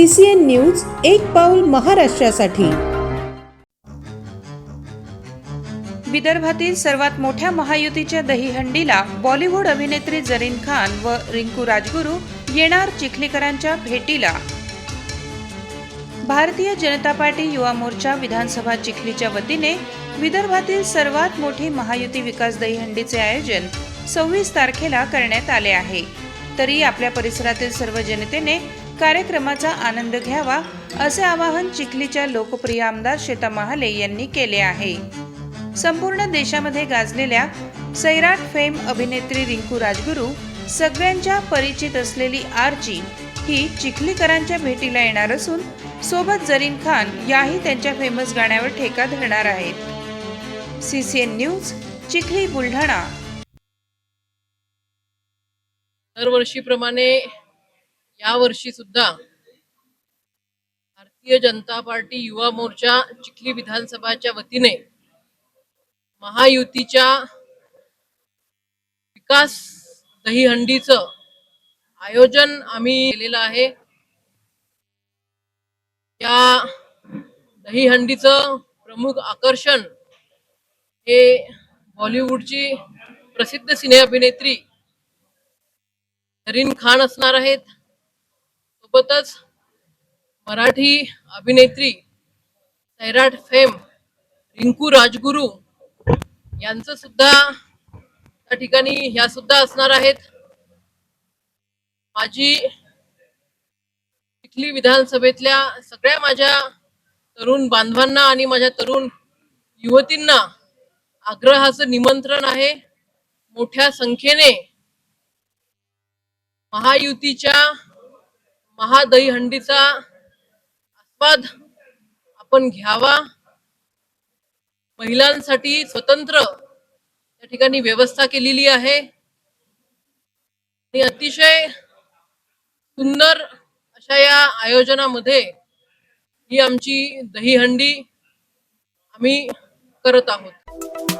C C N news एक पाऊल महाराष्ट्रासाठी. विदर्भातील सर्वात मोठ्या महायुतीच्या दहीहंडीला बॉलिवूड अभिनेत्री जरीन खान व रिंकू राजगुरू येणार चिखलीकरांच्या भेटीला. भारतीय जनता पार्टी युवा मोर्चा विधानसभा चिखलीच्या वतीने विदर्भातील सर्वात मोठी महायुती विकास दहीहंडीचे आयोजन सव्वीस तारखेला करण्यात आले आहे. तरी आपल्या परिसरातील सर्व जनतेने कार्यक्रमाचा आनंद घ्यावा असे आवाहन चिखलीच्या लोकप्रिय आमदार श्वेता महाले यांनी केले आहे. संपूर्ण देशामध्ये गाजलेल्या सैराट फेम अभिनेत्री रिंकू राजगुरू सगळ्यांच्या परिचित असलेली आरची ही चिखलीकरांच्या भेटीला येणार असून सोबत जरीन खान याही त्यांच्या फेमस गाण्यावर ठेका धरणार आहेत. C C N news Chikhli Buldhana. दरवर्षीप्रमाणे यावर्षी सुद्धा भारतीय जनता पार्टी युवा मोर्चा चिखली विधानसभाच्या वतीने महायुतीच्या विकास दहीहंडीचं आयोजन आम्ही केलेलं आहे. या दहीहंडीचं प्रमुख आकर्षण हे बॉलिवूडची प्रसिद्ध सिने अभिनेत्री तरीन खान असणार आहेत. सोबतच मराठी अभिनेत्री सैराट फेम रिंकू राजगुरू यांचं सुद्धा त्या ठिकाणी ह्या सुद्धा असणार आहेत. माझी चिखली विधानसभेतल्या सगळ्या माझ्या तरुण बांधवांना आणि माझ्या तरुण युवतींना आग्रहाचं निमंत्रण आहे. मोठ्या संख्येने महायुतीच्या महादहीहंडीचा आस्वाद आपण घ्यावा. महिलांसाठी स्वतंत्र त्या ठिकाणी व्यवस्था केलेली आहे. आणि अतिशय सुंदर अशा या आयोजनामध्ये ही आमची दहीहंडी आम्ही करत आहोत.